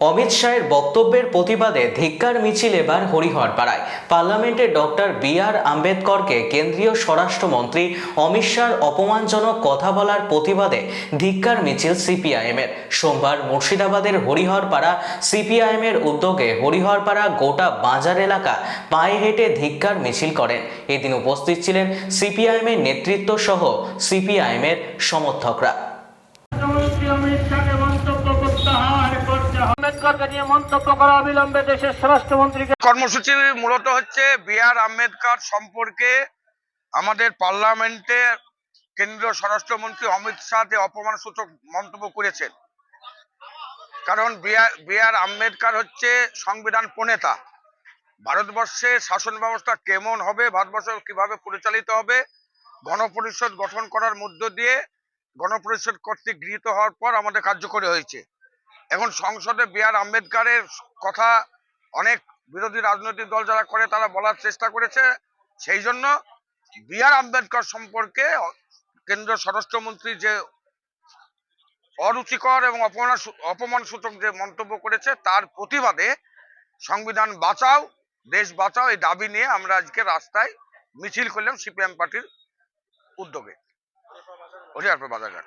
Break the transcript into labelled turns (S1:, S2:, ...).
S1: অমিত শাহের বক্তব্যের প্রতিবাদে ধিক্কার মিছিল এবার হরিহরপাড়ায়। পার্লামেন্টে ডক্টর বি আর আম্বেদকরকে কেন্দ্রীয় স্বরাষ্ট্রমন্ত্রী অমিত শাহর অপমানজনক কথা বলার প্রতিবাদে ধিক্কার মিছিল সিপিআইএমের। সোমবার মুর্শিদাবাদের হরিহরপাড়া সিপিআইএমের উদ্যোগে হরিহরপাড়া গোটা বাজার এলাকা পায়ে হেঁটে ধিক্কার মিছিল করেন। এদিন উপস্থিত ছিলেন সিপিআইএমের নেতৃত্ব সহ সিপিআইএমের সমর্থকরা।
S2: কর্মসূচি মূলত হচ্ছে বি আর সম্পর্কে আমাদের পার্লামেন্টে কেন্দ্রীয় স্বরাষ্ট্রমন্ত্রী অমিত শাহ মন্তব্য করেছেন। কারণ হচ্ছে সংবিধান প্রণেতা। ভারতবর্ষে শাসন ব্যবস্থা কেমন হবে, ভারতবর্ষ কীভাবে পরিচালিত হবে, গণপরিষদ গঠন করার মধ্য দিয়ে গণপরিষদ কর্তৃক গৃহীত হওয়ার পর আমাদের কার্যকরী হয়েছে। এখন সংসদে বি আর আম্বেদকারের কথা অনেক বিরোধী রাজনৈতিক দল যারা করে, তারা বলার চেষ্টা করেছে। সেই জন্য বি আর আম্বেদকর সম্পর্কে কেন্দ্রীয় স্বরাষ্ট্রমন্ত্রী যে অরুচিকর এবং অপমান অপমান সূচক যে মন্তব্য করেছে, তার প্রতিবাদে সংবিধান বাঁচাও, দেশ বাঁচাও, এই দাবি নিয়ে আমরা আজকে রাস্তায় মিছিল করলাম সিপিএম পার্টির উদ্যোগে। হরিয়ারপুর বাজারঘাট